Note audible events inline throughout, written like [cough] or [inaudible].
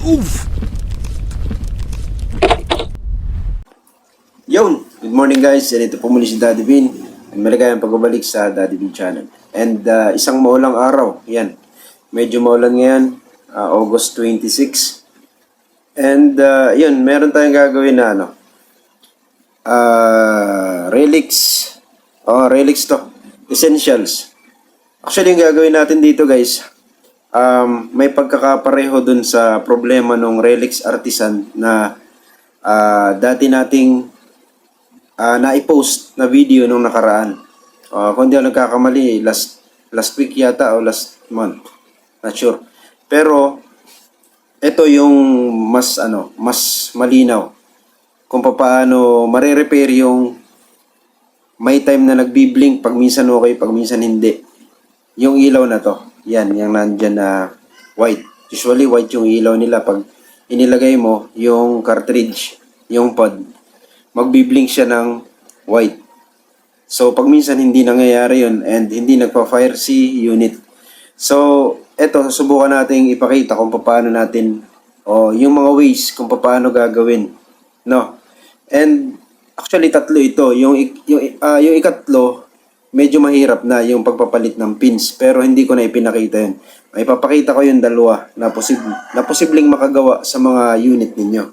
Oof! Yun! Good morning guys, and ito po muli si Daddy Bean. And maligayang pagbabalik sa Daddy Bean channel. And uh, isang maulang araw, yan. Medyo maulan ngayon, uh, August 26. And uh, yun, meron tayong gagawin na ano. Uh, relics. Oh, relics to. Essentials. Actually, yung gagawin natin dito guys, um, may pagkakapareho dun sa problema ng relics artisan na ah, dati nating ah, na-post na video nung nakaraan. Uh, kung di ako nagkakamali, last, last week yata o last month. Not sure. Pero, ito yung mas ano, mas malinaw kung paano mare-repair yung may time na nagbi-blink pag minsan okay, pag minsan hindi. Yung ilaw na to, yan, yung nandyan na white. Usually white yung ilaw nila pag inilagay mo yung cartridge, yung pod, magbi-blink siya ng white. So, pag minsan hindi nangyayari yun and hindi nagpa-fire si unit. So, eto, subukan natin ipakita kung paano natin o yung mga ways kung paano gagawin. No? And actually tatlo ito. Yung yung ah, yung ikatlo medyo mahirap na yung pagpapalit ng pins pero hindi ko na ipinakita yun. May papakita ko yung dalawa na posib na posibleng makagawa sa mga unit ninyo.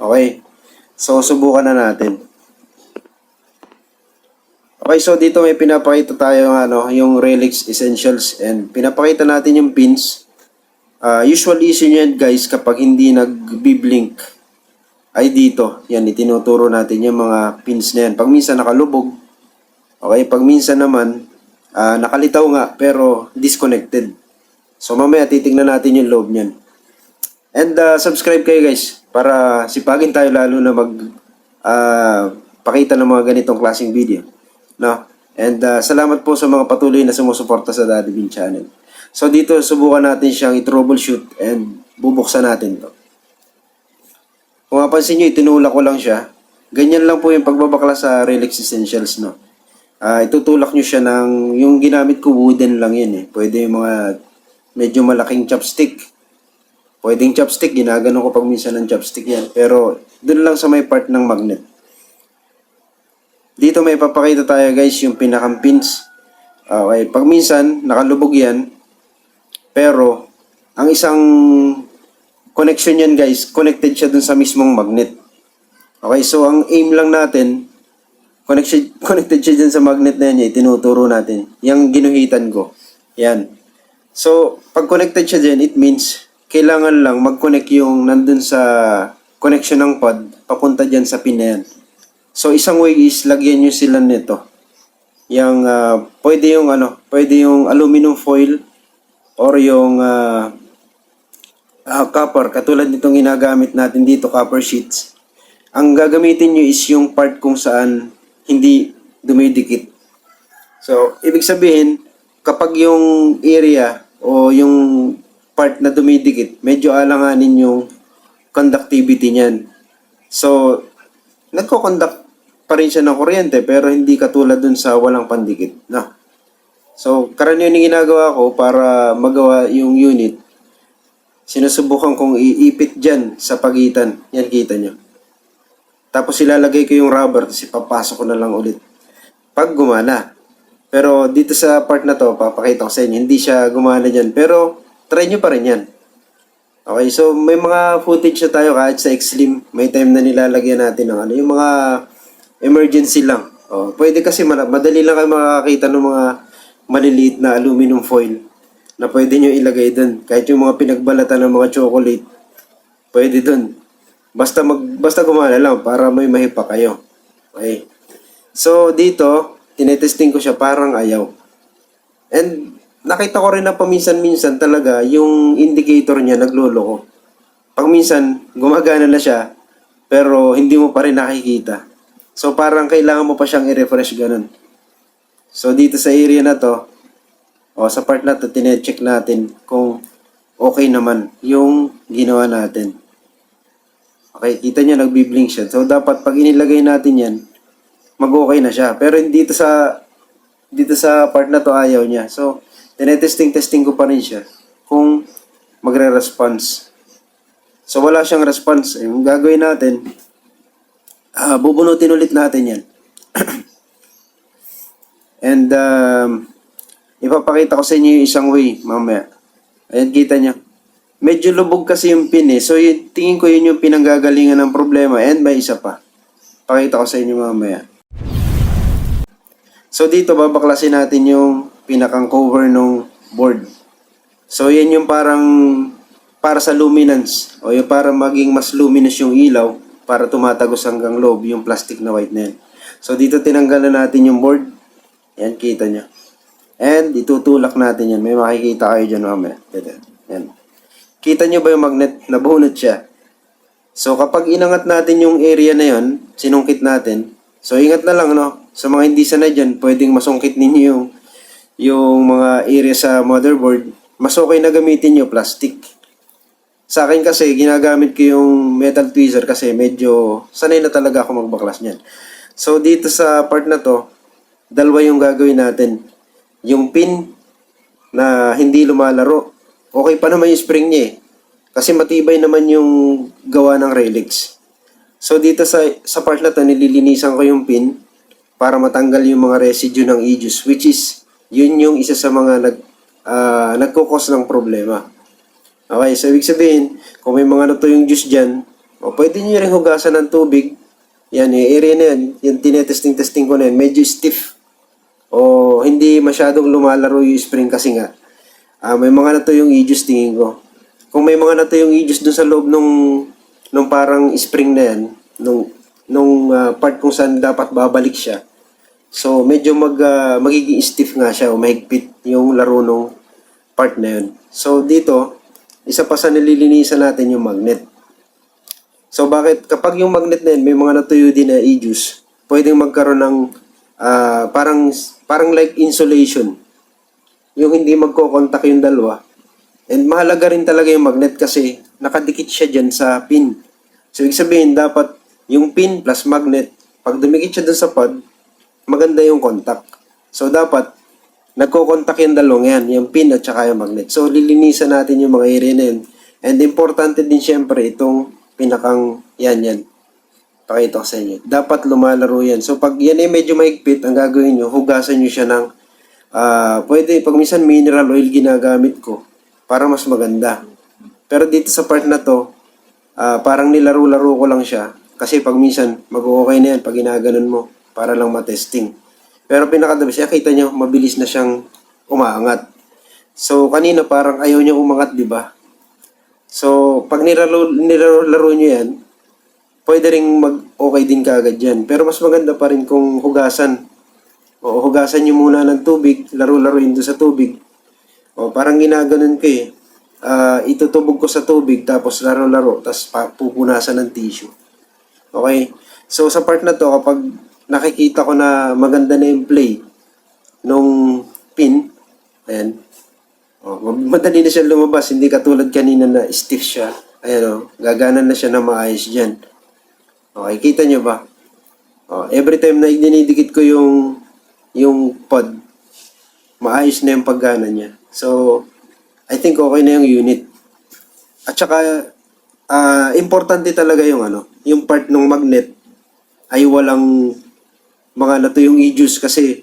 Okay? So subukan na natin. Okay, so dito may pinapakita tayo ng ano, yung Relics Essentials and pinapakita natin yung pins. Ah, usually issue yan guys kapag hindi nagbi-blink ay dito. Yan, itinuturo natin yung mga pins na yan. Pag minsan nakalubog, okay, pag minsan naman ah, nakalitaw nga pero disconnected. So mamaya titingnan natin yung loob niyan. And ah, subscribe kayo guys para sipagin tayo lalo na mag ah, pakita ng mga ganitong klaseng video. No? And ah, salamat po sa mga patuloy na sumusuporta sa Daddy Bean channel. So dito subukan natin siyang i-troubleshoot and bubuksan natin to. Kung mapansin nyo, itinulak ko lang siya. Ganyan lang po yung pagbabakla sa Relics Essentials, no? Ah, itutulak nyo siya ng, yung ginamit ko wooden lang yun eh. Pwede yung mga medyo malaking chopstick. Pwedeng chopstick, ginagano ko pag minsan ng chopstick yan. Pero, dun lang sa may part ng magnet. Dito may papakita tayo guys yung pinakang pins. Okay, pag minsan, nakalubog yan. Pero, ang isang connection yan guys, connected siya dun sa mismong magnet. Okay, so ang aim lang natin, connection, connected siya dun sa magnet na yan, itinuturo natin. Yung ginuhitan ko. Yan. So, pag connected siya dyan, it means, kailangan lang mag-connect yung nandun sa connection ng pod, papunta dyan sa pin na yan. So, isang way is, lagyan nyo sila nito. Yung, ah, pwede yung ano, pwede yung aluminum foil, or yung, ah, ah, copper, katulad nitong ginagamit natin dito, copper sheets. Ang gagamitin nyo is yung part kung saan hindi dumidikit. So, ibig sabihin, kapag yung area o yung part na dumidikit, medyo alanganin yung conductivity niyan. So, nagko-conduct pa rin siya ng kuryente pero hindi katulad dun sa walang pandikit. No. So, karaniwan yung ginagawa ko para magawa yung unit, sinusubukan kong iipit dyan sa pagitan. Yan, kita nyo. Tapos ilalagay ko yung rubber, tapos ipapasok ko na lang ulit. Pag gumana. Pero dito sa part na to, papakita ko sa inyo, hindi siya gumana dyan. Pero, try nyo pa rin yan. Okay, so may mga footage na tayo kahit sa Xlim. May time na nilalagyan natin ng ano, yung mga emergency lang. Oh, pwede kasi madali lang kayo makakita ng mga maliliit na aluminum foil na pwede nyo ilagay dun. Kahit yung mga pinagbalatan ng mga chocolate, pwede dun. Basta mag basta gumana lang para may mahipa kayo. Okay. So dito, tinetesting ko siya parang ayaw. And nakita ko rin na paminsan-minsan talaga yung indicator niya nagloloko. Pag minsan gumagana na siya pero hindi mo pa rin nakikita. So parang kailangan mo pa siyang i-refresh ganun. So dito sa area na to, o sa part na to, tine-check natin kung okay naman yung ginawa natin. Okay, kita nyo, nagbi-blink siya. So, dapat pag inilagay natin yan, mag-okay na siya. Pero dito sa dito sa part na to ayaw niya. So, tinetesting-testing ko pa rin siya kung magre-response. So wala siyang response. Yung gagawin natin, ah bubunutin ulit natin yan. [clears throat] And um, ipapakita ko sa inyo yung isang way mamaya. Ayan, kita nyo. Medyo lubog kasi yung pin eh. So yun, tingin ko yun yung pinanggagalingan ng problema. And may isa pa. Pakita ko sa inyo mamaya. So dito babaklasin natin yung pinakang cover ng board. So yan yung parang para sa luminance o yung para maging mas luminous yung ilaw para tumatagos hanggang loob yung plastic na white na. So dito tinanggalan natin yung board. Yan kita nyo. And itutulak natin yan. May makikita kayo dyan mamaya. Yan. Kita nyo ba yung magnet? Nabunot siya. So kapag inangat natin yung area na yon, sinungkit natin. So ingat na lang no. Sa mga hindi sanay dyan, pwedeng masungkit ninyo yung yung mga area sa motherboard. Mas okay na gamitin nyo plastic. Sa akin kasi, ginagamit ko yung metal tweezer kasi medyo sanay na talaga ako magbaklas niyan. So dito sa part na to, dalawa yung gagawin natin. Yung pin na hindi lumalaro. Okay pa naman yung spring niya eh. Kasi matibay naman yung gawa ng Relix. So dito sa sa part na to nililinisan ko yung pin para matanggal yung mga residue ng e-juice which is yun yung isa sa mga nag uh, nagkukos ng problema. Okay, so ibig sabihin, kung may mga natuyong juice dyan, o pwede nyo rin hugasan ng tubig. Yan, yung area na yan, yung tinetesting-testing ko na yan, medyo stiff. O hindi masyadong lumalaro yung spring kasi nga. Ah, may mga natuyong e-juice tingin ko. Kung may mga natuyong e-juice dun sa loob nung, nung parang spring na yan, nung, nung ah, part kung saan dapat babalik siya, So, medyo mag, ah, magiging stiff nga siya o mahigpit yung laro nung part na yun. So, dito, isa pa sa nililinisan natin yung magnet. So, bakit? Kapag yung magnet na yun, may mga natuyo din na e-juice, pwedeng magkaroon ng ah, parang, parang like insulation. Yung hindi magkocontact yung dalawa. And mahalaga rin talaga yung magnet kasi nakadikit siya dyan sa pin. So, ibig sabihin, dapat yung pin plus magnet, pag dumikit siya dun sa pod, maganda yung contact. So, dapat, nagko-contact yung dalawang yan, yung pin at saka yung magnet. So, lilinisan natin yung mga area na yun. And importante din syempre itong pinakang yan yan. Pakita ko sa inyo. Dapat lumalaro yan. So, pag yan ay medyo mahigpit, ang gagawin nyo, hugasan nyo siya ng, ah pwede, pag minsan mineral oil ginagamit ko, para mas maganda. Pero dito sa part na to, ah parang nilaro-laro ko lang siya. Kasi pag minsan, mag-okay na yan pag ginaganon mo para lang matesting. Pero pinakadabi siya, kita nyo, mabilis na siyang umaangat. So, kanina parang ayaw niya umangat, di ba? So, pag nilaro, nilaro laro nyo yan, pwede ring mag-okay din kaagad yan. Pero mas maganda pa rin kung hugasan. O hugasan nyo muna ng tubig, laro-laruin doon sa tubig. O parang ginaganon ko eh. Ah, itutubog ko sa tubig, tapos laro-laro, tapos pupunasan ng tissue. Okay? So, sa part na to, kapag nakikita ko na maganda na yung play nung pin, ayan, oh, madali na siya lumabas, hindi katulad kanina na stiff siya. Ayan o, gagana na siya na maayos dyan. Okay, kita nyo ba? Oh, every time na dinidikit ko yung yung pod, maayos na yung paggana niya. So, I think okay na yung unit. At saka, ah, importante talaga yung ano, yung part ng magnet ay walang mga natuyong e-juice kasi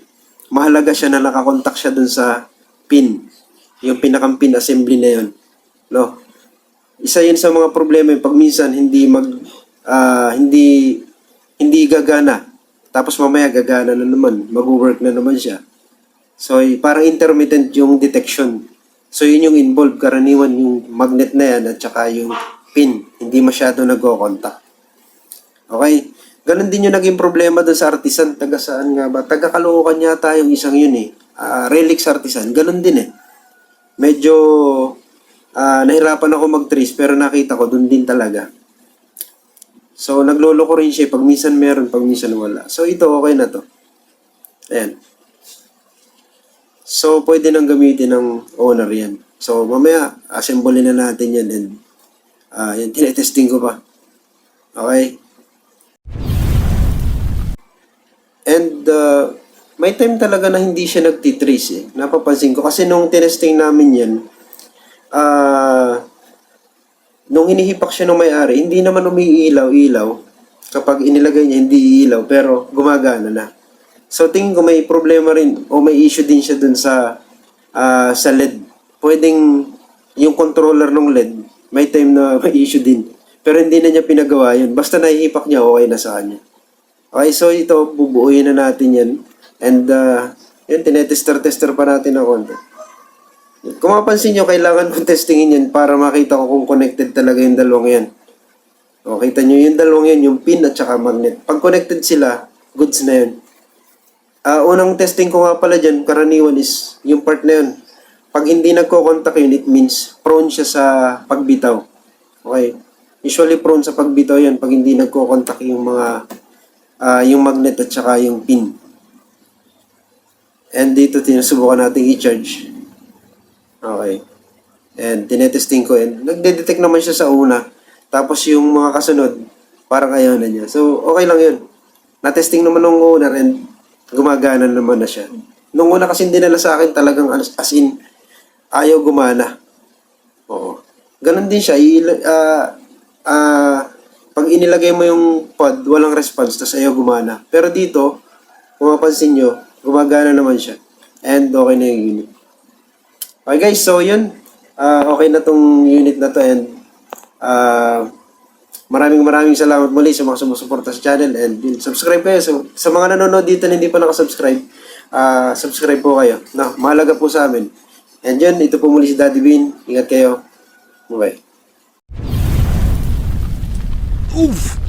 mahalaga siya na nakakontak siya dun sa pin. Yung pinakang pin assembly na yun. No? Isa yun sa mga problema yung pag minsan hindi mag ah, hindi hindi gagana. Tapos mamaya gagana na naman, mag-work na naman siya. So, eh, parang intermittent yung detection. So, yun yung involved. Karaniwan yung magnet na yan at saka yung pin. Hindi masyado nagko-contact. Okay? Ganon din yung naging problema doon sa artisan. Taga saan nga ba? Taga Caloocan yata yung isang yun eh. Ah, Relix artisan. Ganon din eh. Medyo ah, nahirapan ako mag-trace pero nakita ko doon din talaga. So, naglolo ko rin siya. Pag minsan meron, pag minsan wala. So, ito okay na to. Ayan. So, pwede nang gamitin ng owner yan. So, mamaya, assemble na natin yan and ah yan, tinetesting ko pa. Okay? And uh, may time talaga na hindi siya nagtitrace eh. Napapansin ko. Kasi nung tinesting namin yan, ah nung hinihipak siya ng may-ari, hindi naman umiilaw-ilaw. Kapag inilagay niya, hindi iilaw, pero gumagana na. So, tingin ko may problema rin o may issue din siya dun sa ah, sa LED. Pwedeng yung controller ng LED, may time na may issue din. Pero hindi na niya pinagawa yun. Basta nahihipak niya, okay na sa kanya. Okay, so ito, bubuuin na natin yan. And, uh, yun, tinetester-tester pa natin ng konti. Kung mapansin nyo, kailangan kong testingin yan para makita ko kung connected talaga yung dalawang yan. O, kita nyo yung dalawang yan, yung pin at saka magnet. Pag connected sila, goods na yun. Ah, unang testing ko nga pala dyan, karaniwan is yung part na yun. Pag hindi nagko-contact yun, it means prone siya sa pagbitaw. Okay? Usually prone sa pagbitaw yan pag hindi nagko-contact yung mga ah, yung magnet at saka yung pin. And dito tinusubukan natin i-charge. Okay. And tinetesting ko and nagde-detect naman siya sa una. Tapos yung mga kasunod, parang ayaw na niya. So, okay lang yun. Na-testing naman ng owner and gumagana naman na siya. Nung una kasi dinala sa akin talagang as in, ayaw gumana. Oo. Ganon din siya. I, ah, ah, pag inilagay mo yung pod, walang response, tapos ayaw gumana. Pero dito, kung mapansin nyo, gumagana naman siya. And okay na yung unit. Okay guys, so yun. Ah, okay na tong unit na to and ah, maraming maraming salamat muli sa mga sumusuporta sa channel and yun, subscribe kayo. So, sa mga nanonood dito na hindi pa nakasubscribe, ah, subscribe po kayo. Na, mahalaga po sa amin. And yun, ito po muli si Daddy Bean. Ingat kayo. Bye. Oof!